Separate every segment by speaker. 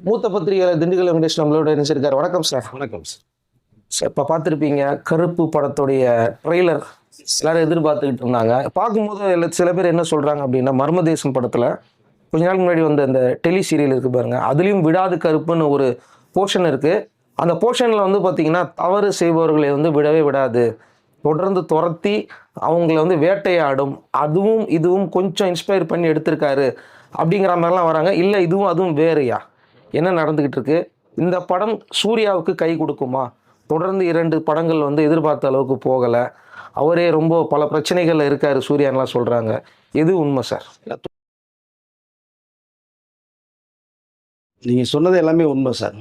Speaker 1: மூத்த பத்திரிகையாளர் திண்டுக்கல் வெங்கடேஷ் நம்மளோட இணைச்சிருக்காரு வணக்கம் சார்
Speaker 2: வணக்கம் சார்
Speaker 1: இப்போ பார்த்துருப்பீங்க கருப்பு படத்துடைய ட்ரெய்லர் எல்லாரும் எதிர்பார்த்துக்கிட்டு இருந்தாங்க. பார்க்கும்போது சில பேர் என்ன சொல்கிறாங்க அப்படின்னா மர்மதேசம் படத்தில் கொஞ்ச நாள் முன்னாடி வந்த அந்த டெலி சீரியல் இருக்கு பாருங்க. அதுலேயும் விடாது கருப்புன்னு ஒரு போர்ஷன் இருக்குது அந்த போர்ஷனில் வந்து பார்த்தீங்கன்னா தவறு செய்பவர்களை வந்து விடவே விடாது. தொடர்ந்து துரத்தி அவங்கள வந்து வேட்டையாடும். அதுவும் இதுவும் கொஞ்சம் இன்ஸ்பயர் பண்ணி எடுத்திருக்காரு. அப்படிங்கிற மாதிரிலாம் வராங்க. இல்லை இதுவும் அதுவும் வேறையா? என்ன நடந்துக்கிட்டு இருக்கு? இந்த படம் சூர்யாவுக்கு கை கொடுக்குமா? தொடர்ந்து இரண்டு படங்கள் வந்து எதிர்பார்த்த அளவுக்கு போகலை. அவரே ரொம்ப பல பிரச்சனைகள்ல இருக்காரு சூர்யான்லாம் சொல்றாங்க. எது உண்மை சார்?
Speaker 2: நீங்கள் சொன்னது எல்லாமே உண்மை சார்.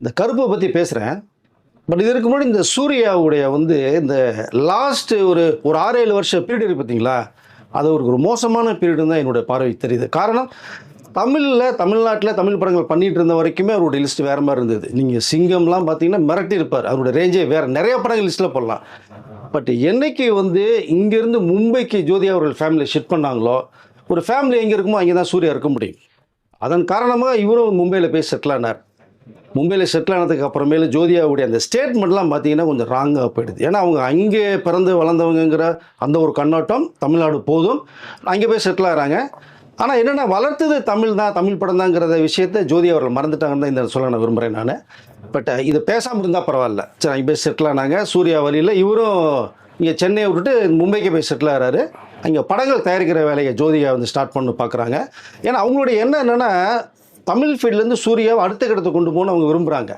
Speaker 2: இந்த கருப்பை பற்றி பேசுகிறேன் பட் இதற்கு முன்னாடி இந்த சூர்யாவுடைய வந்து இந்த லாஸ்ட் ஒரு ஒரு ஆறு ஏழு வருஷம் பீரியட் இருக்கு பார்த்தீங்களா அது ஒரு ஒரு மோசமான பீரியடுன்னு தான் என்னுடைய பார்வை தெரியுது. காரணம் தமிழில் தமிழ்நாட்டில் தமிழ் படங்கள் பண்ணிட்டு இருந்த வரைக்குமே அவருடைய லிஸ்ட் வேறு மாதிரி இருந்தது. நீங்கள் சிங்கம்லாம் பார்த்தீங்கன்னா மிரட்டி இருப்பார் அவருடைய ரேஞ்சே வேறு. நிறைய படங்கள் லிஸ்ட்டில் போடலாம். பட் என்னைக்கு வந்து இங்கேருந்து மும்பைக்கு ஜோதி அவர்கள் ஃபேமிலி ஷிஃப்ட் பண்ணாங்களோ ஒரு ஃபேமிலி எங்கே இருக்குமோ அங்கே தான் சூர்யா இருக்க முடியும். அதன் காரணமாக இவரும் மும்பையில் போய் செட்டில் ஆனார். மும்பையில் செட்டில் ஆனதுக்கு அப்புறமேல ஜோதியாவுடைய அந்த ஸ்டேட்மெண்ட்லாம் பார்த்தீங்கன்னா கொஞ்சம் ராங்காக போயிடுது. ஏன்னா அவங்க அங்கே பிறந்து வளர்ந்தவங்கங்கிற அந்த ஒரு கண்ணோட்டம் தமிழ்நாடு போதும். அங்கே போய் செட்டில் ஆகிறாங்க. ஆனால் என்னென்னா வளர்த்தது தமிழ் தான் தமிழ் படம் தாங்கிறத விஷயத்தை ஜோதி அவர்கள் மறந்துட்டாங்கன்னு தான் இந்த சொல்ல நான் விரும்புகிறேன் நான். பட் இது பேசாமல் இருந்தால் பரவாயில்ல. சரி நான் போய் செட்டில் ஆனாங்க சூர்யா வழியில் இவரும் இங்கே சென்னையை விட்டுட்டு மும்பைக்கு போய் செட்டில் ஆகிறாரு அங்கே படங்கள் தயாரிக்கிற வேலையை ஜோதிகா வந்து ஸ்டார்ட் பண்ண பார்க்குறாங்க ஏன்னா அவங்களுடைய எண்ணம் என்னென்னா தமிழ் ஃபீல்ட்லேருந்து சூர்யாவை அடுத்த கட்டத்தை கொண்டு போகணும்னு அவங்க விரும்புகிறாங்க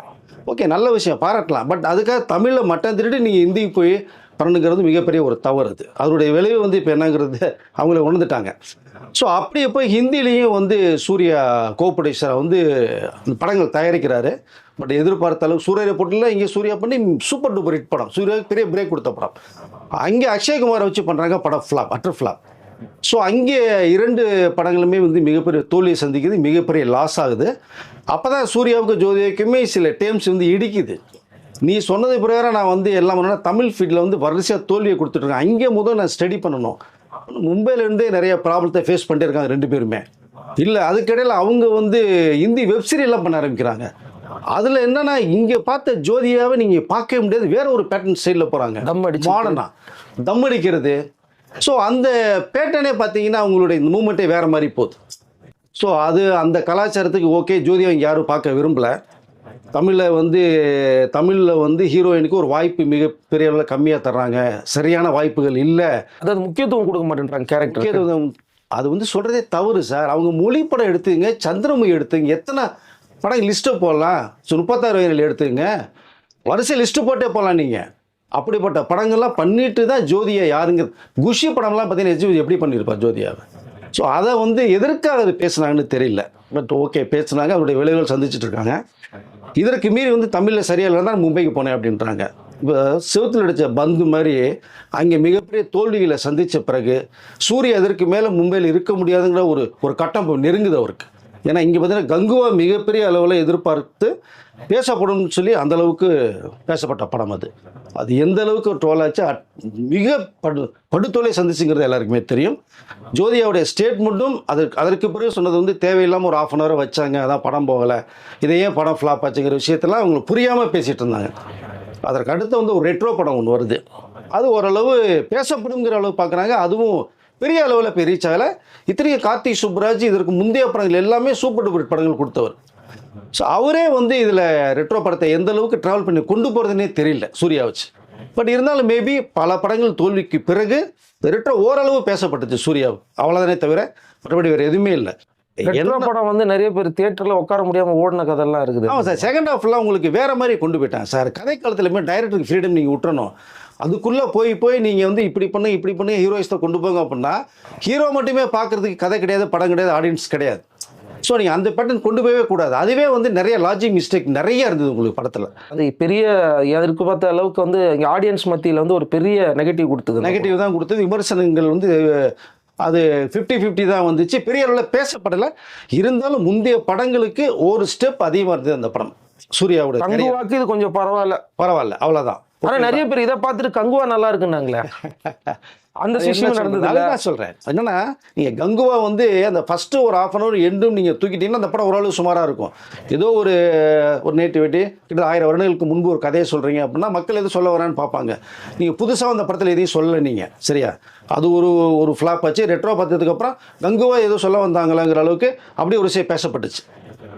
Speaker 2: ஓகே நல்ல விஷயம். பாராட்டலாம். பட் அதுக்காக தமிழில் மட்டம் திருட்டு நீங்கள் ஹிந்திக்கு போய் பண்ணணுங்கிறது மிகப்பெரிய ஒரு தவறு அது. அதனுடைய விளைவு வந்து இப்போ என்னங்கிறது அவங்கள உணர்ந்துட்டாங்க. ஸோ அப்படியே போய் ஹிந்திலையும் வந்து சூர்யா கோபடேஸ்வரா வந்து அந்த படங்கள் தயாரிக்கிறாரு. பட் எதிர்பார்த்த அளவு சூர்யா போட்டில் இங்கே சூர்யா பண்ணி சூப்பர் டூப்பர் ஹிட் படம். சூர்யாவுக்கு பெரிய பிரேக் கொடுத்த படம். அங்கே அக்ஷயகுமாரை வச்சு பண்ணுறாங்க படம் ஃப்ளாப் அட்டர் ஃப்ளாப் ஸோ அங்கே இரண்டு படங்களுமே வந்து மிகப்பெரிய தோல்வியை சந்திக்குது மிகப்பெரிய லாஸ் ஆகுது. அப்போ தான் சூர்யாவுக்கு ஜோதியாவுக்குமே சில டேம்ஸ் வந்து இடிக்குது. நீ சொன்னது பிரகாரம் நான் வந்து எல்லாம் பண்ணா தமிழ் ஃபீல்டில் வந்து வரிசையாக தோல்வியை கொடுத்துட்ருக்கேன் அங்கே முதல் நான் ஸ்டடி பண்ணணும். மும்பையிலேருந்தே நிறைய ப்ராப்ளத்தை ஃபேஸ் பண்ணிட்டே இருக்காங்க ரெண்டு பேருமே. இல்லை அதுக்கிடையில் அவங்க வந்து ஹிந்தி வெப்சீரியெல்லாம் பண்ண ஆரம்பிக்கிறாங்க. அதில் என்னன்னா இங்கே பார்த்த ஜோதியாவை நீங்கள் பார்க்கவே முடியாது. வேற ஒரு பேட்டர்ன் ஸ்டைலில் போகிறாங்க
Speaker 1: தம் அடிச்சு
Speaker 2: மாடர்னா தம் அடிக்கிறது ஸோ அந்த பேட்டர்னே பார்த்தீங்கன்னா அவங்களுடைய இந்த மூமெண்ட்டே வேறு மாதிரி போகுது. ஸோ அது அந்த கலாச்சாரத்துக்கு ஓகே ஜோதியா இங்கே யாரும் பார்க்க விரும்பலை. தமிழில் வந்து தமிழில் வந்து ஹீரோயினுக்கு ஒரு வாய்ப்பு மிக பெரிய அளவில் கம்மியாக தர்றாங்க. சரியான வாய்ப்புகள் இல்லை.
Speaker 1: அதாவது முக்கியத்துவம் கொடுக்க மாட்டேன்றாங்க கேரக்டர்
Speaker 2: முக்கியத்துவம் அது வந்து சொல்கிறதே தவறு சார். அவங்க மொழி படம் எடுத்துங்க சந்திரமுகி எடுத்துங்க எத்தனை படம் லிஸ்ட்டை போடலாம்? ஸோ முப்பத்தாறு வயதில் எடுத்துங்க வரிசை லிஸ்ட்டு போட்டே போகலாம் நீங்கள் அப்படிப்பட்ட படங்கள்லாம் பண்ணிட்டு தான் ஜோதியா யாருங்க குஷி படம்லாம் பார்த்தீங்கன்னா எப்படி பண்ணியிருப்பார் ஜோதியாவை? ஸோ அதை வந்து எதற்காக அது பேசுனாங்கன்னு தெரியல. பட் ஓகே பேசுனாங்க அவருடைய விளைவுகள் சந்திச்சுட்டு இருக்காங்க. இதற்கு மீறி வந்து தமிழில் சரியாக இல்லைன்னா தான் மும்பைக்கு போனேன் அப்படின்றாங்க. இப்போ செவுத்தில் அடித்த பந்து மாதிரி அங்கே மிகப்பெரிய தோல்விகளை சந்தித்த பிறகு சூரிய அதற்கு மேலே மும்பையில் இருக்க முடியாதுங்கிற ஒரு ஒரு கட்டம் நெருங்குது அவருக்கு. ஏன்னா இங்கே பார்த்தீங்கன்னா கங்குவா மிகப்பெரிய அளவில் எதிர்பார்த்து பேசப்படும்னு சொல்லி அந்தளவுக்கு பேசப்பட்ட படம் அது. அது எந்த அளவுக்கு டோலாச்சு அட்- மிக படு படுத்தோலை சந்திச்சுங்கிறது எல்லாருக்குமே தெரியும். ஜோதியாவுடைய ஸ்டேட்மெண்ட்டும் அதற்கு அதற்கு பிறகு சொன்னது வந்து தேவையில்லாமல் ஒரு ஆஃப் அன் ஹவர் வச்சாங்க அதான் படம் போகலை. இதை ஏன் படம் ஃப்ளாப் ஆச்சுங்கிற விஷயத்தெல்லாம் அவங்களுக்கு புரியாமல் பேசிகிட்டு இருந்தாங்க. அதற்கு அடுத்து வந்து ஒரு ரெட்ரோ படம் ஒன்று வருது. அது ஓரளவு பேசப்படுங்கிற அளவு பார்க்குறாங்க அதுவும் பெரிய அளவில் இப்போ ரீச் ஆகலை. இத்தனையும் கார்த்திக் சுப்ராஜ் இதற்கு முந்தைய படங்கள் எல்லாமே சூப்பர் டூப்பர் படங்கள் கொடுத்தவர். ஸோ அவரே வந்து இதில் ரெட்ரோ படத்தை எந்த அளவுக்கு ட்ராவல் பண்ணி கொண்டு போகிறதுனே தெரியல சூர்யா வச்சு. பட் இருந்தாலும் மேபி பல படங்கள் தோல்விக்கு பிறகு ரெட்ரோ ஓரளவு பேசப்பட்டுச்சு சூர்யாவு. அவ்வளோதானே தவிர மற்றபடி வேறு எதுவுமே இல்லை.
Speaker 1: ரெட்ரோ படம் வந்து நிறைய பேர் தியேட்டர்ல உட்கார முடியாம ஓடின கதையெல்லாம் இருக்குது.
Speaker 2: ஆமாம் சார் செகண்ட் ஹாஃப்லாம் உங்களுக்கு வேறு மாதிரி கொண்டு போயிட்டாங்க சார். கதை காலத்துலையுமே டைரக்டருக்கு ஃப்ரீடம் நீங்கள் விட்டுறணும். அதுக்குள்ளே போய் போய் நீங்கள் வந்து இப்படி பண்ணு இப்படி பண்ணு ஹீரோயிஸை கொண்டு போங்க அப்படின்னா ஹீரோ மட்டுமே பார்க்குறதுக்கு கதை கிடையாது படம் கிடையாது ஆடியன்ஸ் கிடையாது. ஸோ நீங்கள் அந்த பேட்டர்ன் கொண்டு போகவே கூடாது. அதுவே வந்து நிறைய லாஜிக் மிஸ்டேக் நிறைய இருந்தது உங்களுக்கு படத்தில்.
Speaker 1: அது பெரிய எதற்கு பார்த்த அளவுக்கு வந்து இங்க ஆடியன்ஸ் மத்தியில வந்து ஒரு பெரிய நெகட்டிவ் கொடுத்தது
Speaker 2: நெகட்டிவ் தான் கொடுத்தது. விமர்சனங்கள் வந்து அது ஃபிஃப்டி ஃபிஃப்டி தான் வந்துச்சு. பெரிய அளவில் பேசப்படலை. இருந்தாலும் முந்தைய படங்களுக்கு ஒரு ஸ்டெப் அதிகமாக இருந்தது அந்த படம். சூர்யாவோட.
Speaker 1: கங்குவாக்கு இது கொஞ்சம் பரவாயில்ல.
Speaker 2: பரவாயில்ல அவ்வளோதான்
Speaker 1: ஆனா நிறைய பேர் இதை பார்த்துட்டு கங்குவா நல்லா இருக்குன்னாங்களே. அந்த
Speaker 2: சொல்றது?
Speaker 1: நடந்தது
Speaker 2: சொல்றேன். என்னன்னா நீங்க கங்குவா வந்து அந்த ஃபர்ஸ்ட் ஒரு half அன் அவர் எண்டும் நீங்க தூக்கிட்டீங்கன்னா அந்த படம் ஓரளவு சுமாரா இருக்கும். ஏதோ ஒரு ஒரு நேட்டிவிட்டி கிட்ட ஆயிரம் வருடங்களுக்கு முன்பு ஒரு கதையை சொல்றீங்க அப்படின்னா மக்கள் எது சொல்ல வரான்னு பார்ப்பாங்க. நீங்க புதுசா அந்த படத்துல எதையும் சொல்லல நீங்க. சரியா? அது ஒரு ஒரு ஃப்ளாப் ஆச்சு. ரெட்ரோ பார்த்ததுக்கு அப்புறம் கங்குவா ஏதோ சொல்ல வந்தாங்களாங்கிற அளவுக்கு அப்படியே ஒரு விஷயம் பேசப்பட்டுச்சு.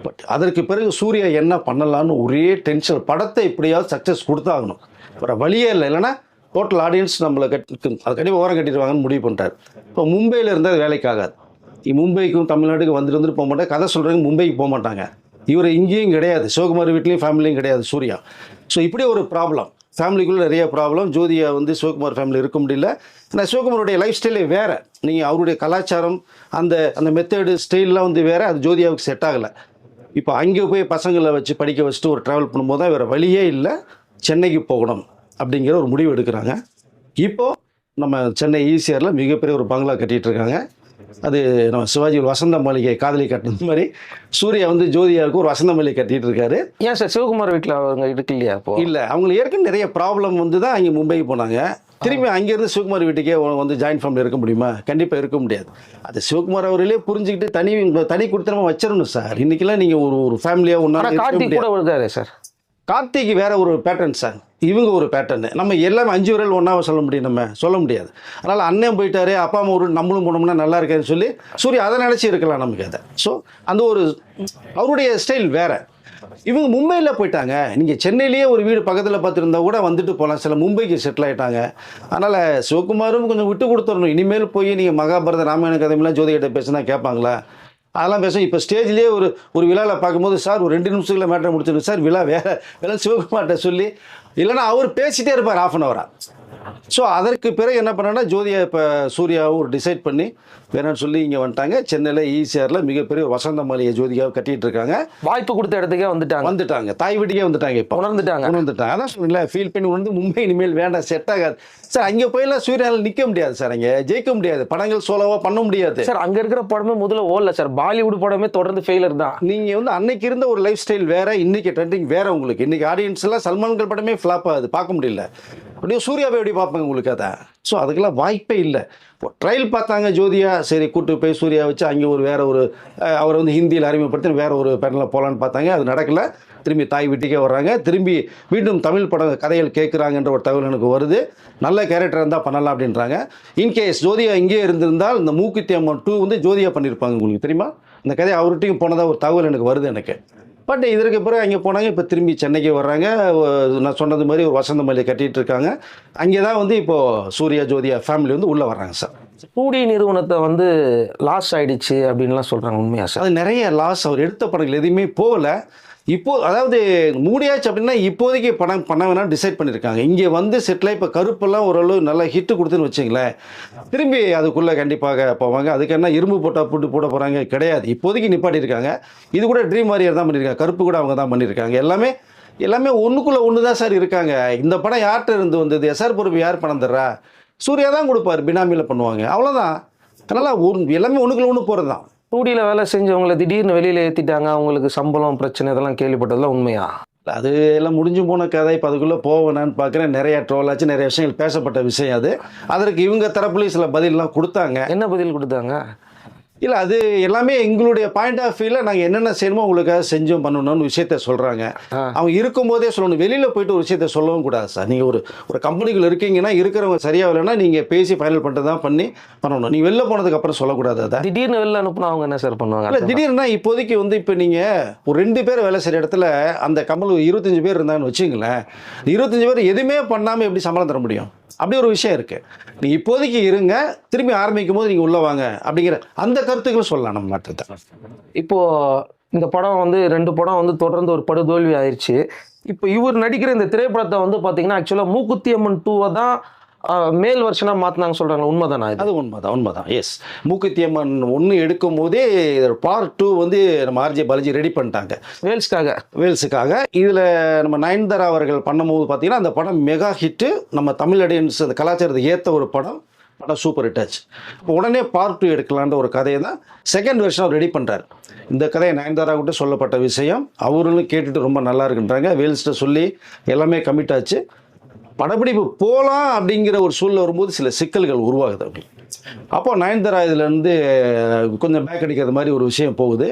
Speaker 2: பட் அதற்கு பிறகு சூர்யா என்ன பண்ணலான்னு ஒரே டென்ஷன் படத்தை எப்படியாவது சக்ஸஸ் கொடுத்தாகணும். வேற வழியே இல்லை. இல்லைன்னா டோட்டல் ஆடியன்ஸ் நம்மளை கட்டி அது கண்டிப்பாக ஓரம் கட்டிடுவாங்கன்னு முடிவு பண்ணிட்டார். இப்போ மும்பையில் இருந்தால் வேலைக்காகாது மும்பைக்கும் தமிழ்நாட்டுக்கு வந்துட்டு வந்துட்டு போக மாட்டாங்க கதை சொல்கிறவங்க மும்பைக்கு போக மாட்டாங்க. இவர் இங்கேயும் கிடையாது. சிவகுமார் வீட்லேயும் ஃபேமிலியும் கிடையாது சூர்யா. ஸோ இப்படி ஒரு ப்ராப்ளம் ஃபேமிலிக்குள்ளே நிறைய ப்ராப்ளம் ஜோதியா வந்து சிவகுமார் ஃபேமிலி இருக்க முடியல. ஏன்னா சிவகுமாருடைய லைஃப் ஸ்டைலே வேறு. நீங்கள் அவருடைய கலாச்சாரம் அந்த அந்த மெத்தடு ஸ்டைல்லாம் வந்து வேறு. அது ஜோதியாவுக்கு செட் ஆகலை. இப்போ அங்கே போய் பசங்களை வச்சு படிக்க வச்சுட்டு ஒரு ட்ராவல் பண்ணும்போது தான் வேறு வழியே இல்லை. சென்னைக்கு போகணும் அப்படிங்கிற ஒரு முடிவு எடுக்கிறாங்க. இப்போ நம்ம சென்னை ஈசிஆரில் மிகப்பெரிய ஒரு பங்களா கட்டிட்டு இருக்காங்க. அது நம்ம சிவாஜி ஒரு வசந்த மாளிகை காதலி கட்டினது மாதிரி. சூர்யா வந்து ஜோதியாவுக்கு ஒரு வசந்த மாளிகை கட்டிட்டு இருக்காரு.
Speaker 1: ஏன் சார் சிவகுமார் வீட்டில் அவங்க இருக்கு இல்லையா இப்போ?
Speaker 2: இல்லை அவங்களுக்கு ஏற்கனவே நிறைய ப்ராப்ளம் வந்து தான் அங்கே மும்பைக்கு போனாங்க. திரும்பி அங்கேருந்து சிவகுமார் வீட்டுக்கே வந்து ஜாயின்ட் ஃபேமிலி இருக்க முடியுமா? கண்டிப்பாக இருக்க முடியாது. அது சிவகுமார் அவர்களே புரிஞ்சுக்கிட்டு தனி தனி கொடுத்தனமா வச்சிடணும் சார் இன்னைக்கெல்லாம் நீங்கள் ஒரு ஒரு ஃபேமிலியாக ஒன்றா
Speaker 1: கார்த்திக் கூட இருக்காரு சார்
Speaker 2: கார்த்திக் வேற ஒரு பேட்டர்ன் சார் இவங்க ஒரு பேட்டர்னு நம்ம எல்லாமே அஞ்சு விரல் ஒன்றாவை சொல்ல முடியும் நம்ம. சொல்ல முடியாது. அதனால் அண்ணன் போயிட்டாரு அப்பா அம்மா ஒரு நம்மளும் போனோம்னா நல்லா இருக்காதுன்னு சொல்லி சூர்யா அதை நினச்சி இருக்கலாம் நமக்கு அதை. ஸோ அந்த ஒரு அவருடைய ஸ்டைல் வேற. இவங்க மும்பையில் போயிட்டாங்க. நீங்கள் சென்னையிலேயே ஒரு வீடு பக்கத்தில் பார்த்துருந்தா கூட வந்துட்டு போகலாம் சில மும்பைக்கு செட்டில் ஆயிட்டாங்க. அதனால் சிவகுமாரும் கொஞ்சம் விட்டு கொடுத்துடணும். இனிமேல் போய் நீங்கள் மகாபாரத ராமாயண கதைமெல்லாம் ஜோதிகிட்ட பேசுனா கேட்பாங்களா? அதெல்லாம் பேச இப்போ ஸ்டேஜ்லேயே ஒரு ஒரு விழாவில் பார்க்கும்போது சார் ஒரு ரெண்டு நிமிஷத்துக்குள்ள மேட்டரை முடிச்சிருக்கு சார் விழா வேறு வேலை சிவகுமார்கிட்ட சொல்லி. இல்லைன்னா அவர் பேசிட்டே இருப்பார் ஆஃப் அன் ஹவரா ஸோ அதற்கு பிறகு என்ன பண்ணேன்னா ஜோதியா இப்போ சூர்யாவும் ஒரு டிசைட் பண்ணி வேணாம்னு சொல்லி இங்கே வந்துட்டாங்க. சென்னையில் ஈசிஆரில் மிகப்பெரிய வசந்த மாளிகை ஜோதிகாவை கட்டிட்டு இருக்காங்க.
Speaker 1: வாய்ப்பு கொடுத்த இடத்துக்கே வந்துட்டாங்க.
Speaker 2: வந்துட்டாங்க. தாய் வீட்டுக்கே வந்துட்டாங்க இப்போ.
Speaker 1: உணர்ந்துட்டாங்க.
Speaker 2: உணர்ந்துட்டாங்க. அதான் சொன்னீங்களா ஃபீல் பண்ணி உணர்ந்து மும்பை இனிமேல் வேண்டாம் செட் ஆகாது. சார் அங்கே போயெல்லாம் சூர்யாவில் நிற்க முடியாது சார் அங்கே ஜெயிக்க முடியாது. படங்கள் சோலோவாக பண்ண முடியாது.
Speaker 1: சார் அங்க இருக்கிற படமே முதல்ல ஓடல சார். பாலிவுட் படமே தொடர்ந்து ஃபெயிலர் தான்.
Speaker 2: நீங்க வந்து அன்னைக்கு இருந்த ஒரு லைஃப் ஸ்டைல் வேற இன்னைக்கு ட்ரெண்டிங் வேற உங்களுக்கு. இன்னைக்கு ஆடியன்ஸ் எல்லாம் சல்மான்கள் படமே ஃப்ளாப் ஆகுது. பார்க்க முடியல. அப்படியே சூர்யாவை எப்படி பார்ப்பாங்க உங்களுக்கு அதை ஸோ அதுக்கெல்லாம் வாய்ப்பே இல்லை. ட்ரையல் பார்த்தாங்க ஜோதியா. சரி கூட்டு போய் சூர்யா வச்சு அங்கே ஒரு வேற ஒரு அவரை அவர் வந்து ஹிந்தியில் அறிமுகப்படுத்தி வேற ஒரு பேனலில் போகலான்னு பார்த்தாங்க. அது நடக்கல. திரும்பி தாய் வீட்டுக்கே வர்றாங்க. திரும்பி மீண்டும் தமிழ் படம் கதைகள் கேட்குறாங்கன்ற ஒரு தகவல் எனக்கு வருது. நல்ல கேரக்டர் இருந்தால் பண்ணலாம் அப்படின்றாங்க. இன்கேஸ் ஜோதியா இங்கே இருந்திருந்தால் இந்த மூக்குத்தி அம்மன் டூ வந்து ஜோதியா பண்ணியிருப்பாங்க உங்களுக்கு தெரியுமா? இந்த கதை அவர்கிட்டையும் போனதாக ஒரு தகவல் எனக்கு வருது எனக்கு. பட் இதற்கு பிறகு அங்கே போனாங்க இப்போ திரும்பி சென்னைக்கு வர்றாங்க. நான் சொன்னது மாதிரி ஒரு வசந்த மல்லிகை கட்டிட்டு இருக்காங்க. அங்கே தான் வந்து இப்போது சூர்யா ஜோதியா ஃபேமிலி வந்து உள்ளே வர்றாங்க சார்.
Speaker 1: டூடி நிறுவனத்தை வந்து லாஸ் ஆயிடுச்சு அப்படின்லாம் சொல்றாங்க உண்மையா சார்?
Speaker 2: அது நிறைய லாஸ் அவர் எடுத்த படங்கள் எதுவுமே போகல. இப்போ அதாவது மூடியாச்சு அப்படின்னா இப்போதைக்கு படம் பண்ண வேணாம் டிசைட் பண்ணியிருக்காங்க இங்கே வந்து செட்டில் இப்போ கருப்பெல்லாம் ஓரளவு நல்லா ஹிட்டு கொடுத்துன்னு வச்சுங்களேன். திரும்பி அதுக்குள்ளே கண்டிப்பாக போவாங்க. அதுக்கு என்ன இரும்பு போட்டால் போட்டு போட போகிறாங்க கிடையாது. இப்போதைக்கு நிப்பாட்டியிருக்காங்க. இது கூட ட்ரீம் வாரியர் தான் பண்ணியிருக்காங்க. கருப்பு கூட அவங்க தான் பண்ணியிருக்காங்க. எல்லாமே எல்லாமே ஒன்றுக்குள்ளே ஒன்று தான் சார் இருக்காங்க. இந்த படம் யார்கிட்ட இருந்து வந்தது? எஸ்ஆர் பொறுப்பு யார் பணம் தர்றா? சூர்யா தான் கொடுப்பார். பினாமியில் பண்ணுவாங்க. அவ்வளோதான் அதனால் ஒன் எல்லாமே ஒன்றுக்குள்ள ஒன்று போகிறது தான்
Speaker 1: டூடியில் வேலை செஞ்சவங்களை திடீர்னு வெளியில ஏத்திட்டாங்க அவங்களுக்கு சம்பளம் பிரச்சனை இதெல்லாம் கேள்விப்பட்டதெல்லாம் உண்மையா?
Speaker 2: அது எல்லாம் முடிஞ்சு போன கதை இப்போ அதுக்குள்ளே போவேனான்னு பார்க்குறேன் நிறைய ட்ரோல் ஆச்சு நிறைய விஷயங்கள் பேசப்பட்ட விஷயம் அது. அதற்கு இவங்க தரப்புலையும் சில பதிலெலாம் கொடுத்தாங்க.
Speaker 1: என்ன பதில் கொடுத்தாங்க?
Speaker 2: இல்லை அது எல்லாமே எங்களுடைய பாயிண்ட் ஆஃப் வியூவில் நாங்கள் என்னென்ன செய்யணுமோ உங்களுக்காக செஞ்சோம் பண்ணணும்னு விஷயத்த சொல்கிறாங்க. அவங்க இருக்கும்போதே சொல்லணும். வெளியில் போயிட்டு ஒரு விஷயத்த சொல்லவும் கூடாது சார். நீங்கள் ஒரு ஒரு கம்பெனிக்குள்ள இருக்கீங்கன்னா இருக்கிறவங்க சரியாக இல்லைன்னா நீங்கள் பேசி ஃபைனல் பண்ணிட்டு தான் பண்ணி பண்ணணும். நீங்கள் வெளில போனதுக்கு அப்புறம் சொல்லக்கூடாது அதை.
Speaker 1: திடீர்னு வெளில அனுப்புனா அவங்க என்ன சார்
Speaker 2: இல்லை
Speaker 1: பண்ணுவாங்க
Speaker 2: திடீர்னா இப்போதைக்கு வந்து இப்போ நீங்கள் ஒரு ரெண்டு பேர் வேலை செய்கிற இடத்துல அந்த கம்பெனி இருபத்தஞ்சு பேர் இருந்தாங்கன்னு வச்சுங்களேன் இருபத்தஞ்சு பேர் எதுவுமே பண்ணாமல் எப்படி சம்பளம் தர முடியும்? அப்படி ஒரு விஷயம் இருக்குது நீ இப்போதைக்கு இருங்க திரும்பி ஆரம்பிக்கும் போது நீங்கள் உள்ளே வாங்க அப்படிங்கிற அந்த கருத்துக்களை சொல்லலாம் நம்ம மாற்றத்தை.
Speaker 1: இப்போது இந்த படம் வந்து ரெண்டு படம் வந்து தொடர்ந்து ஒரு படுதோல்வி ஆயிடுச்சு இப்போ இவர் நடிக்கிற இந்த திரைப்படத்தை வந்து பார்த்தீங்கன்னா ஆக்சுவலாக மூக்குத்தி அம்மன் டூவை தான் மேல் வருஷனாக மாற்றினாங்க சொல்கிறாங்க உண்மைதானா
Speaker 2: அது உண்மைதான் உண்மைதான். எஸ் மூக்குத்தி அம்மன் ஒன்று எடுக்கும் போதே பார்ட் டூ வந்து நம்ம ஆர்ஜே பாலாஜி ரெடி பண்ணிட்டாங்க.
Speaker 1: வேல்ஸ்க்காக.
Speaker 2: வேல்ஸுக்காக. இதில் நம்ம நயன்தாரா அவர்கள் பண்ணும்போது பார்த்தீங்கன்னா அந்த படம் மெகா ஹிட்டு நம்ம தமிழ் ஆடியன்ஸ் அந்த கலாச்சாரத்தை ஏற்ற ஒரு படம். படம் சூப்பர் ஹிட் ஆச்சு. இப்போ உடனே பார்ட் டூ எடுக்கலான்ற ஒரு கதையை தான் செகண்ட் வெர்ஷன் அவர் ரெடி பண்ணுறாரு இந்த கதையை நயன்தாரா கிட்ட சொல்லப்பட்ட விஷயம். அவர்களும் கேட்டுட்டு ரொம்ப நல்லா இருக்குன்றாங்க. வேல்ஸ்கிட்ட சொல்லி எல்லாமே கமிட் ஆச்சு. படப்பிடிப்பு போகலாம் அப்படிங்கிற ஒரு சூழ்நிலை வரும்போது சில சிக்கல்கள் உருவாகுது அப்படி அப்போ நயன்தாரா இதுலேருந்து கொஞ்சம் பேக் அடிக்கிறது மாதிரி ஒரு விஷயம் போகுது.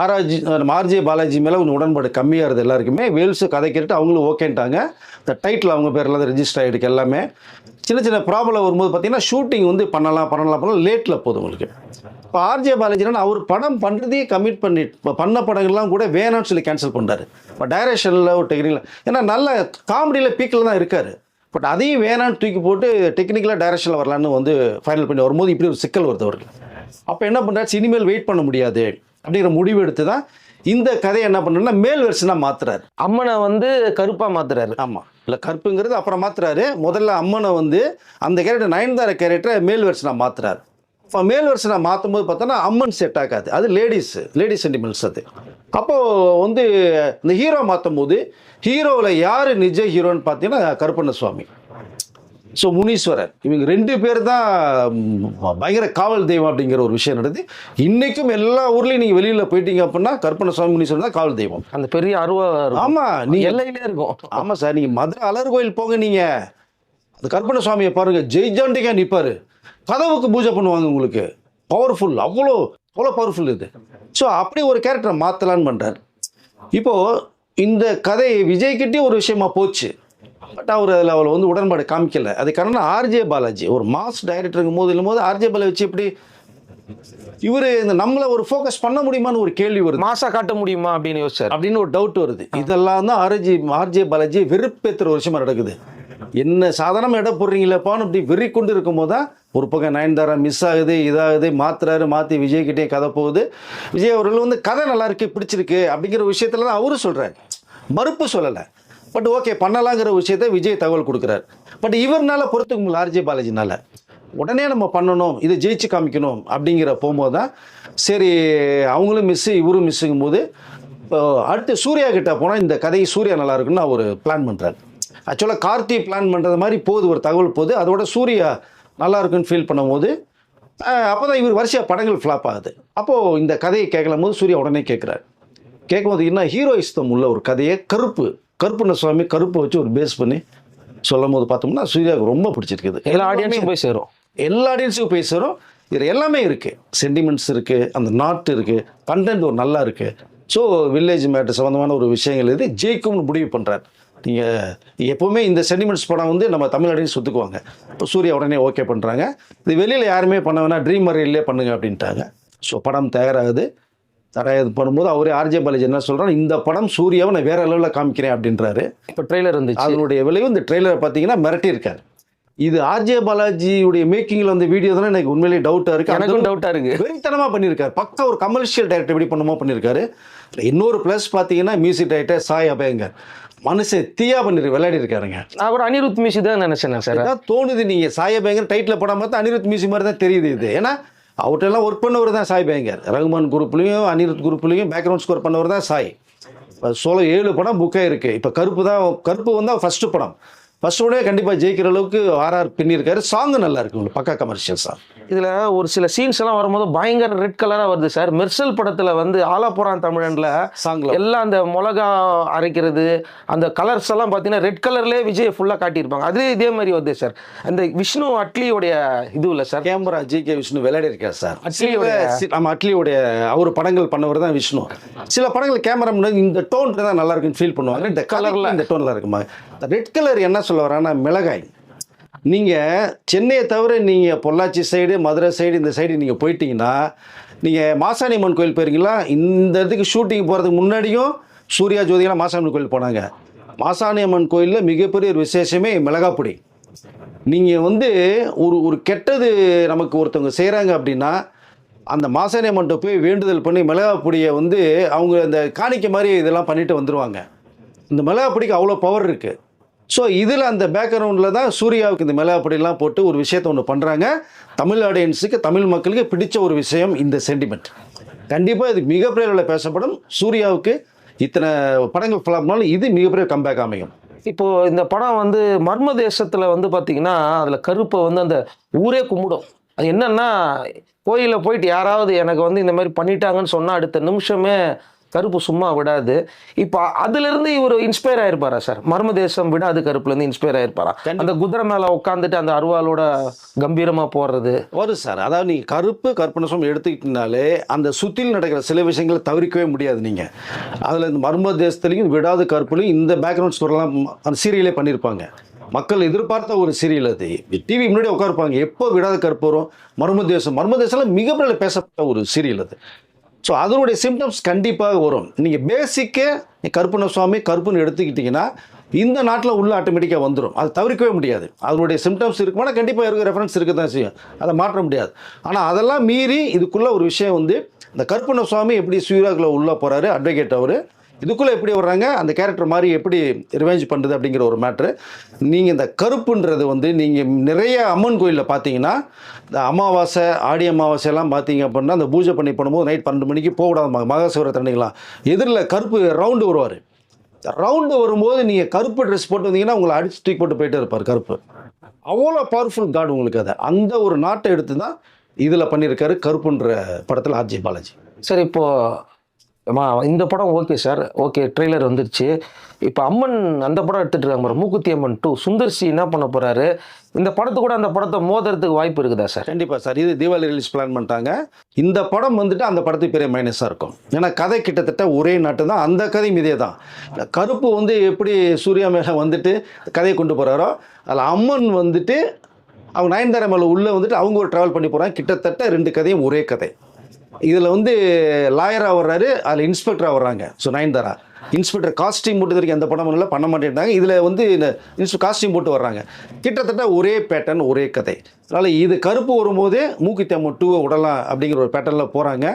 Speaker 2: ஆராய்ச்சி நம்ம ஆர்ஜே பாலாஜி மேலே கொஞ்சம் உடன்பாடு கம்மியாக இருது எல்லாருக்குமே. வேல்ஸு கதை கேட்டு அவங்களும் ஓகேன்ட்டாங்க. இந்த டைட்டில் அவங்க பேரில் தான் ரெஜிஸ்டர் ஆகிருக்கு எல்லாமே. சின்ன சின்ன ப்ராப்ளம் வரும்போது பார்த்தீங்கன்னா ஷூட்டிங் வந்து பண்ணலாம் பண்ணலாம் பண்ணலாம். லேட்டில் போதும் உங்களுக்கு இப்போ ஆர்ஜே பாலாஜினா அவர் படம் பண்ணுறதையே கமிட் பண்ணி இப்போ பண்ண படங்கள்லாம் கூட வேணாம்னு சொல்லி கேன்சல் பண்ணுறாரு இப்போ டைரக்ஷனில் ஒரு டெக்னிக்கில் ஏன்னா நல்ல காமெடியில் பீக்கில் தான் இருக்கார். பட் அதையும் வேணான்னு தூக்கி போட்டு டெக்னிக்கலாக டைரக்ஷனில் வரலான்னு வந்து ஃபைனல் பண்ணி வரும்போது இப்படி ஒரு சிக்கல் வருது அவருக்கு. அப்போ என்ன பண்ணுறாரு இனிமேல் வெயிட் பண்ண முடியாது அப்படிங்கிற முடிவு எடுத்து தான் இந்த கதையை என்ன பண்ணுறதுனா மேல் வெர்ஷனாக மாத்துறாரு.
Speaker 1: அம்மனை வந்து கருப்பா மாத்துறாரு.
Speaker 2: ஆமாம் இல்லை கருப்புங்கிறது அப்புறம் மாத்துறாரு. முதல்ல அம்மனை வந்து அந்த கேரக்டர் நயன்தார கேரக்டரை மேல் வெர்ஷனாக மாத்துறாரு. இப்போ மேல் வெர்ஷனாக மாற்றும் போது பார்த்தோன்னா அம்மன் செட் ஆகாது. அது லேடிஸ் லேடிஸ் சென்டிமெண்ட்ஸ் அது. அப்போது வந்து இந்த ஹீரோ மாற்றும் போது ஹீரோவில் யார் நிஜ ஹீரோன்னு பார்த்தீங்கன்னா கருப்பண்ண சுவாமி ஸோ முனீஸ்வரர். இவங்க ரெண்டு பேர் தான் பயங்கர காவல் தெய்வம் அப்படிங்கிற ஒரு விஷயம் நடக்குது இன்றைக்கும் எல்லா ஊர்லேயும் நீங்கள் வெளியில் போயிட்டீங்க அப்படின்னா கருப்பண்ண சுவாமி முனீஸ்வரர் தான் காவல் தெய்வம்.
Speaker 1: அந்த பெரிய அருவா.
Speaker 2: ஆமாம் நீங்கள்
Speaker 1: எல்லையிலே இருக்கும்.
Speaker 2: ஆமாம் சார் நீங்கள் மதுரை அலர் கோயில் போங்க நீங்கள் அந்த கற்பனை சுவாமியை பாருங்க ஜெய்ஜாண்டிக்கா நிற்பார் கதவுக்கு பூஜை பண்ணுவாங்க உங்களுக்கு. பவர்ஃபுல் அவ்வளோ அவ்வளோ பவர்ஃபுல் இது. ஸோ அப்படி ஒரு கேரக்டரை மாற்றலான்னு பண்ணுறார் இப்போது இந்த கதை விஜய்கிட்டே ஒரு விஷயமா போச்சு. பட் அவர் அதில் அவளை வந்து உடன்பாடு காமிக்கல. அது காரணம் ஆர்ஜே பாலாஜி. ஒரு மாஸ் டைரக்டருங்கும் போது இல்லும்போது ஆர்ஜே பாலாஜி வச்சு எப்படி இவர் இந்த நம்மளை ஒரு ஃபோக்கஸ் பண்ண முடியுமான்னு ஒரு கேள்வி வருது.
Speaker 1: மாசா காட்ட முடியுமா அப்படின்னு யோசிச்சார்.
Speaker 2: அப்படின்னு ஒரு டவுட் வருது. இதெல்லாம் தான் ஆர்ஜி ஆர்ஜே பாலாஜி வெறுப்பேற்றுற ஒரு விஷயமா நடக்குது. என்ன சாதாரணமாக இடம் போடுறீங்களப்பான்னு அப்படி வெறி கொண்டு இருக்கும்போது தான் ஒரு பக்கம் நயன்தாரா மிஸ் ஆகுது இதாகுது மாத்துறாரு மாற்றி விஜய்கிட்டே கதை போகுது. விஜய் அவர்கள் வந்து கதை நல்லா இருக்கு பிடிச்சிருக்கு அப்படிங்கிற விஷயத்துல தான் அவரும் சொல்கிறார் மறுப்பு சொல்லலை. பட் ஓகே பண்ணலாங்கிற விஷயத்த விஜய் தகவல் கொடுக்குறாரு. பட் இவர்னால பொறுத்துக்க முடியல ஆர்ஜே பாலாஜினால. உடனே நம்ம பண்ணணும் இதை ஜெயிச்சு காமிக்கணும் அப்படிங்கிற போகும்போது தான் சரி அவங்களும் மிஸ்ஸு இவரும் மிஸ்ஸுங்கும் போது இப்போ அடுத்து சூர்யா கிட்ட போனால் இந்த கதை சூர்யா நல்லா இருக்குன்னு அவர் பிளான் பண்ணுறாரு ஆக்சுவலாக கார்த்தி பிளான் பண்ணுறது மாதிரி போகுது ஒரு தகவல் போகுது. அதோட சூர்யா நல்லா இருக்குன்னு ஃபீல் பண்ணும்போது அப்போ தான் இவர் வரிசையாக படங்கள் ஃப்ளாப் ஆகுது. அப்போது இந்த கதையை கேட்கலாம் போது சூர்யா உடனே கேட்குறாரு. கேட்கும்போது என்ன ஹீரோயிஸ்தம் உள்ள ஒரு கதையை கருப்பு கருப்புண்ண சுவாமி கருப்பை வச்சு ஒரு பேஸ் பண்ணி சொல்லும் போது பார்த்தோம்னா சூர்யாவுக்கு ரொம்ப பிடிச்சிருக்குது.
Speaker 1: எல்லா ஆடியன்ஸும் போய் சேரும்.
Speaker 2: எல்லா ஆடியன்ஸுக்கும் போய் சேரும். இதில் எல்லாமே இருக்குது சென்டிமெண்ட்ஸ் இருக்குது அந்த நாட்டு இருக்குது கண்டென்ட் ஒரு நல்லா இருக்குது ஸோ வில்லேஜ் மேட்டர் சம்மந்தமான ஒரு விஷயங்கள் இது. ஜெயிக்கும்னு முடிவு பண்ணுறாரு நீங்கள் எப்போவுமே இந்த சென்டிமெண்ட்ஸ் படம் வந்து நம்ம தமிழ் ஆடியன்ஸ் ஒத்துக்குவாங்க இப்போ சூர்யா உடனே ஓகே பண்ணுறாங்க இது வெளியில் யாருமே பண்ண வேணா ட்ரீம் மறையிலே பண்ணுங்க அப்படின்ட்டாங்க. ஸோ படம் தயாராகுது. தயாராகுது பண்ணும்போது அவரே ஆர்ஜே பாலாஜி என்ன சொல்கிறாரு இந்த படம் சூர்யாவை நான் வேற லெவலில் காமிக்கிறேன் அப்படின்றாரு.
Speaker 1: இப்போ ட்ரெய்லர் இருந்துச்சு.
Speaker 2: அதனுடைய விளைவு இந்த ட்ரெய்லரை பார்த்தீங்கன்னா மிரட்டியிருக்காரு இது ஆர்ஜே பாலாஜியுடைய மேக்கிங்கில் வந்த வீடியோ தானே எனக்கு உண்மையிலேயே டவுட்டாக இருக்கு.
Speaker 1: எனக்கும் டவுட்டா இருக்கு.
Speaker 2: வெறித்தனமாக பண்ணியிருக்காரு. பக்கா ஒரு கமர்ஷியல் டைரக்டர் எப்படி பண்ணுமோ பண்ணியிருக்காரு. இன்னொரு ப்ளஸ் பார்த்தீங்கன்னா மியூசிக் டைரக்டர் சாய் அபயங்கர். மனுஷன் தீயா பண்ணி விளையாடி இருக்காருங்க
Speaker 1: கூட அனிருத் மியூசி தான் நினைச்சேன் சார்
Speaker 2: அதான் தோணுது நீங்கள் சாய் அபயங்கர் டைட்டில் படம் பார்த்தா அனிருத் மியூசிக் மாதிரி தான் தெரியுது இது. ஏன்னா அவர்கிட்ட ஒர்க் பண்ணவர் தான் சாய் பயங்கர் ரகுமான் குரூப்லேயும் அனிருத் குரூப்லேயும் பேக்ரவுண்ட் ஸ்கோர் பண்ணவர் தான் சாய். சோழ ஏழு படம் புக்கே இருக்குது இப்போ கருப்பு தான் கருப்பு வந்து ஃபஸ்ட்டு படம். ஃபர்ஸ்ட் உடனே கண்டிப்பாக ஜெயிக்கிற அளவுக்கு ஆர்ஆர் பின்னிருக்காரு சாங்கு நல்லா இருக்கு பக்கா கமர்ஷியல் சாங்
Speaker 1: இதுல ஒரு சில சீன்ஸ் எல்லாம் வரும்போது பயங்கர ரெட் கலரா வருது சார். மெர்சல் படத்துல வந்து ஆலாப்புறான் தமிழன்ல
Speaker 2: சாங்ல
Speaker 1: எல்லாம் அந்த மிளகா அரைக்கிறது அந்த கலர்ஸ் எல்லாம் பார்த்தீங்கன்னா ரெட் கலர்லேயே விஜய் ஃபுல்லாக காட்டியிருப்பாங்க. அதுலேயே இதே மாதிரி வருது சார். அந்த விஷ்ணு அட்லியோடைய இது இல்லை sir.
Speaker 2: Camera G K Vishnu விளையாடி இருக்கார் சார்
Speaker 1: அட்லியோட-
Speaker 2: நம்ம அட்லியோடைய அவர் படங்கள் பண்ணவர் தான் விஷ்ணு. சில படங்கள் கேமரா இந்த டோன் தான் நல்லா இருக்குன்னு ஃபீல் பண்ணுவாங்க. இந்த கலரில் இந்த டோனில் இருக்குமா ரெட் கலர் என்ன சொல்ல வரான்னா மிளகாய். நீங்கள் சென்னையை தவிர நீங்கள் பொள்ளாச்சி சைடு மதுரை சைடு இந்த சைடு நீங்கள் போயிட்டீங்கன்னா நீங்கள் மாசாணி அம்மன் கோயில் போயிருக்கீங்களா? இந்த இடத்துக்கு ஷூட்டிங் போகிறதுக்கு முன்னாடியும் சூர்யா ஜோதிகலாம் மாசாணி அம்மன் கோயில் போனாங்க. மாசாணி அம்மன் கோயிலில் மிகப்பெரிய ஒரு விசேஷமே மிளகாப்பொடி நீங்கள் வந்து ஒரு ஒரு கெட்டது நமக்கு ஒருத்தவங்க செய்கிறாங்க அப்படின்னா அந்த மாசாணி அம்மன்ட்ட போய் வேண்டுதல் பண்ணி மிளகாப்பொடியை வந்து அவங்க அந்த காணிக்கை மாதிரி இதெல்லாம் பண்ணிட்டு வந்துடுவாங்க இந்த மிளகாப்பொடிக்கு அவ்வளோ பவர் இருக்குது ஸோ இதில் அந்த பேக்ரவுண்டில் தான் சூர்யாவுக்கு இந்த மிளகாய் அப்படிலாம் போட்டு ஒரு விஷயத்தை ஒன்று பண்ணுறாங்க தமிழ் ஆடியன்ஸுக்கு தமிழ் மக்களுக்கு பிடிச்ச ஒரு விஷயம் இந்த சென்டிமெண்ட் கண்டிப்பாக இது மிகப்பெரிய அளவில் பேசப்படும். சூர்யாவுக்கு இத்தனை படங்கள் ஃபிளாப்னாலும் இது மிகப்பெரிய கம்பேக் அமையும்.
Speaker 1: இப்போது இந்த படம் வந்து மர்ம தேசத்தில் வந்து பார்த்திங்கன்னா அதில் கருப்பை வந்து அந்த ஊரே கும்பிடும். அது என்னென்னா கோயிலில் போயிட்டு யாராவது எனக்கு வந்து இந்த மாதிரி பண்ணிட்டாங்கன்னு சொன்னால் அடுத்த நிமிஷமே கருப்பு சும்மா விடாது. இப்போ அதிலிருந்து இவர் இன்ஸ்பயர் ஆயிருப்பாரா சார் மர்ம தேசம் விடாது கருப்புலேருந்து இன்ஸ்பயர் ஆயிருப்பாரா? அந்த குதிரை மேலே உட்காந்துட்டு அந்த அருவாளோட கம்பீரமாக போடுறது
Speaker 2: வரும் சார் அதாவது நீங்கள் கருப்பு கற்பனசம் எடுத்துக்கிட்டீங்கனாலே அந்த சுற்றில் நடக்கிற சில விஷயங்களை தவிர்க்கவே முடியாது நீங்கள் அதில் இந்த மர்ம தேசத்துலையும் விடாத கருப்புலையும் இந்த பேக்ரவுண்ட் ஸ்டோரிலாம் அந்த சீரியலே பண்ணியிருப்பாங்க மக்கள் எதிர்பார்த்த ஒரு சீரியல் அது. டிவி முன்னாடி உட்காருப்பாங்க. எப்போ விடாத கருப்பு வரும்? மர்ம தேசம். மர்ம தேசம்லாம் மிகப்பெரிய பேசப்பட்ட ஒரு சீரியல் அது. ஸோ அதனுடைய சிம்டம்ஸ் கண்டிப்பாக வரும். நீங்கள் பேசிக்கே கருப்பண்ண சுவாமி கருப்புன்னு எடுத்துக்கிட்டிங்கன்னா இந்த நாட்டில் உள்ள ஆட்டோமேட்டிக்காக வந்துடும் அது தவிர்க்கவே முடியாது. அதனுடைய சிம்டம்ஸ் இருக்குமானா கண்டிப்பாக இருக்க ரெஃபரன்ஸ் இருக்க தான் செய்யும். அதை மாற்ற முடியாது. ஆனால் அதெல்லாம் மீறி இதுக்குள்ளே ஒரு விஷயம் வந்து இந்த கருப்பண்ண சுவாமி எப்படி சூர்யாக்குள்ள உள்ளே போகிறாரு அட்வொகேட் அவர் இதுக்குள்ளே எப்படி வர்றாங்க? அந்த கேரக்டர் மாதிரி எப்படி ரிவெஞ்ச் பண்ணுறது அப்படிங்கிற ஒரு மேட்ரு நீங்கள் இந்த கருப்புன்றது வந்து நீங்கள் நிறைய அம்மன் கோயிலில் பார்த்தீங்கன்னா இந்த அமாவாசை ஆடி அமாவாசையெல்லாம் பார்த்தீங்க அப்படின்னா அந்த பூஜை பண்ணி பண்ணும்போது நைட் பன்னெண்டு மணிக்கு போகக்கூடாது ம- மகா எதிரில் கருப்பு ரவுண்டு வருவார். ரவுண்டு வரும்போது நீங்கள் கருப்பு ட்ரெஸ் போட்டு வந்தீங்கன்னா உங்களை அடிச்சு தூக்கி போட்டு போயிட்டே இருப்பார் கருப்பு. அவ்வளோ பவர்ஃபுல் காட் உங்களுக்கு அதை. அந்த ஒரு நாட்டை எடுத்து தான் இதில் பண்ணியிருக்காரு கருப்புன்ற படத்தில் ஆர்ஜி பாலாஜி.
Speaker 1: சார் இப்போது அம்மா, இந்த படம் ஓகே சார் ஓகே ட்ரெய்லர் வந்துருச்சு. இப்போ அம்மன் அந்த படம் எடுத்துகிட்டு இருக்காங்க மூக்குத்தி அம்மன் டூ சுந்தர்சி என்ன பண்ண போகிறாரு இந்த படத்து கூட அந்த படத்தை மோதுறதுக்கு வாய்ப்பு இருக்குதா சார்
Speaker 2: கண்டிப்பாக சார் இது தீபாவளி ரிலீஸ் பிளான் பண்ணிட்டாங்க. இந்த படம் வந்துட்டு அந்த படத்துக்கு பெரிய மைனஸாக இருக்கும். ஏன்னா கதை கிட்டத்தட்ட ஒரே நாட்டு தான் அந்த கதையும் இதே தான் கருப்பு வந்து எப்படி சூர்யா மேலே வந்துட்டு கதையை கொண்டு போகிறாரோ அதில் அம்மன் வந்துட்டு அவங்க நயன்தாரா மேலே உள்ளே வந்துட்டு அவங்க ஒரு ட்ராவல் பண்ணி போகிறாங்க கிட்டத்தட்ட ரெண்டு கதையும் ஒரே கதை. இதில் வந்து லாயராக வர்றாரு அதில் இன்ஸ்பெக்டராக வர்றாங்க. ஸோ நயன்தாரா. இன்ஸ்பெக்டர் காஸ்டியூம் போட்டு வரைக்கும் எந்த படம் இல்லை பண்ண மாட்டேன்ட்டாங்க. இதில் வந்து இந்த இன்ஸ்பெக்டர் காஸ்டியூம் போட்டு வர்றாங்க. கிட்டத்தட்ட ஒரே பேட்டர்ன் ஒரே கதை. அதனால் இது கருப்பு வரும்போதே மூக்குத்தி அம்மன் டூவை விடலாம் அப்படிங்கிற ஒரு பேட்டர்னில் போகிறாங்க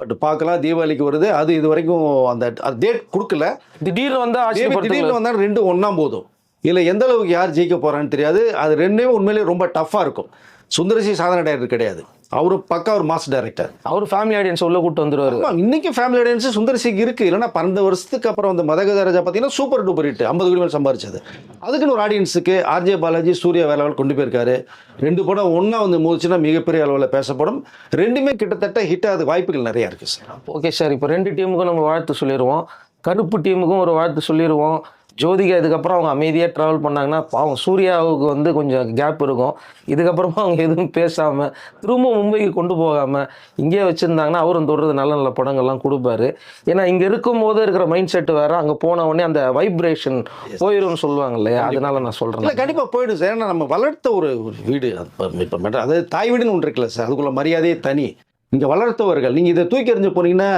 Speaker 2: பட் பார்க்கலாம் தீபாவளிக்கு வருது. அது இது வரைக்கும் அந்த டேட் கொடுக்கல.
Speaker 1: திடீர்னு வந்து
Speaker 2: Maybe
Speaker 1: ஆச்சரியப்படுத்து
Speaker 2: திடீர்னு வந்தால் ரெண்டும் ஒன்றா போதும். இதில் எந்த அளவுக்கு யார் ஜெயிக்க போகிறான்னு தெரியாது. அது ரெண்டுமே உண்மையிலேயே ரொம்ப டஃப்பாக இருக்கும். சுந்தரசி சாதனை கிடையாது. அவரு பக்கா ஒரு மாஸ் டைரக்டர்
Speaker 1: அவர் ஃபேமிலி ஆடியன்ஸ் உள்ள கூட்டு வந்துருவாரு.
Speaker 2: இன்னைக்கு ஃபேமிலி ஆடியன்ஸ் சுந்தரசிக்கு இருக்கு. இல்லைன்னா பன்னெண்டு வருஷத்துக்கு அப்புறம் அந்த மதகதராஜா பார்த்தீங்கன்னா சூப்பர் டூப்பர் ஹிட் ஐம்பது கோடி மேல் சம்பாரிச்சது. அதுக்குன்னு ஒரு ஆடியன்ஸுக்கு ஆர்ஜே பாலாஜி சூர்யா வேற லெவல் கொண்டு போயிருக்காரு. ரெண்டு படம் ஒன்றா வந்து மோதிச்சுன்னா மிகப்பெரிய அளவில் பேசப்படும். ரெண்டுமே கிட்டத்தட்ட ஹிட் ஆகுது வாய்ப்புகள் நிறையா இருக்கு சார்.
Speaker 1: ஓகே சார் இப்போ ரெண்டு டீமுக்கும் நம்ம வாழ்த்து சொல்லிடுவோம் கருப்பு டீமுக்கும் ஒரு வாழ்த்து சொல்லிடுவோம் ஜோதிகா இதுக்கப்புறம் அவங்க அமைதியாக ட்ராவல் பண்ணாங்கன்னா பாவம் சூர்யாவுக்கு வந்து கொஞ்சம் கேப் இருக்கும். இதுக்கப்புறமா அவங்க எதுவும் பேசாமல் திரும்ப மும்பைக்கு கொண்டு போகாமல் இங்கேயே வச்சுருந்தாங்கன்னா அவரும் தொடர்ந்து நல்ல நல்ல படங்கள்லாம் கொடுப்பாரு. ஏன்னா இங்கே இருக்கும்போது இருக்கிற மைண்ட் செட் வேறு அங்கே போன உடனே அந்த வைப்ரேஷன் போயிடும்னு சொல்லுவாங்க இல்லையா? அதனால நான் சொல்கிறேன்
Speaker 2: இல்லை கண்டிப்பாக போயிடும் சார். ஏன்னா நம்ம வளர்த்த ஒரு வீடு இப்போ மேடம் அதாவது தாய் வீடுன்னு ஒன்று இருக்குல்ல சார். அதுக்குள்ள மரியாதையே தனி. இங்கே வளர்த்தவர்கள் நீங்கள் இதை தூக்கி எறிஞ்சு போனீங்கன்னா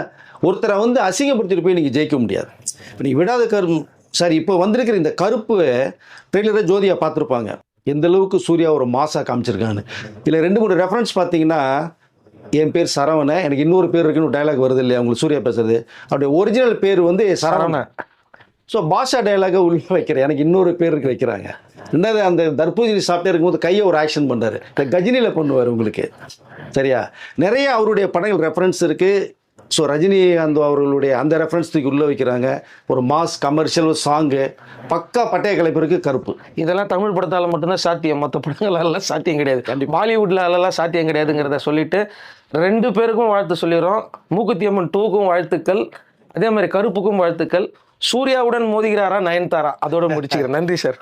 Speaker 2: ஒருத்தரை வந்து அசிங்கப்படுத்திட்டு போய் நீங்கள் ஜெயிக்க முடியாது. இப்போ நீங்கள் விடாத கரு சார் இப்போ வந்திருக்கிற இந்த கருப்பு ட்ரெய்லரை ஜோதியா பார்த்துருப்பாங்க. எந்த அளவுக்கு சூர்யா ஒரு மாசா காமிச்சிருக்கான்னு. இதில் ரெண்டு மூணு ரெஃபரன்ஸ் பார்த்தீங்கன்னா என் பேர் சரவணன் எனக்கு இன்னொரு பேர் இருக்குன்னு டயலாக் வருது இல்லையா? உங்களுக்கு சூர்யா பேசுறது. அவருடைய ஒரிஜினல் பேர் வந்து சரவணன். ஸோ பாஷா டயலாக உள்ள வைக்கிறேன். எனக்கு இன்னொரு பேருக்கு வைக்கிறாங்க. ரெண்டாவது அந்த தர்பூசணி சாப்பிட்டே இருக்கும்போது கையை ஒரு ஆக்ஷன் பண்ணுறாரு இந்த கஜினியில் பண்ணுவார் உங்களுக்கு. சரியா? நிறைய அவருடைய படங்கள் ரெஃபரன்ஸ் இருக்குது ஸோ ரஜினிகாந்த் அவர்களுடைய அந்த ரெஃபரன்ஸ் தூக்கி உள்ளே வைக்கிறாங்க. ஒரு மாஸ் கமர்ஷியல் சாங்கு பக்கா பட்டய கலைப்பிற்கு கருப்பு.
Speaker 1: இதெல்லாம் தமிழ் படத்தால் மட்டும்தான் சாத்தியம். மற்ற படங்களெல்லாம் சாத்தியம் கிடையாது. பாலிவுட்ல அதெல்லாம் சாத்தியம் கிடையாதுங்கிறத சொல்லிட்டு ரெண்டு பேருக்கும் வாழ்த்து சொல்லிடுறோம். மூக்குத்தி அம்மன் டூக்கும் வாழ்த்துக்கள். அதே மாதிரி கருப்புக்கும் வாழ்த்துக்கள். சூர்யாவுடன் மோதுகிறாரா நயன்தாரா? அதோட முடிச்சுக்கிறேன். நன்றி சார்.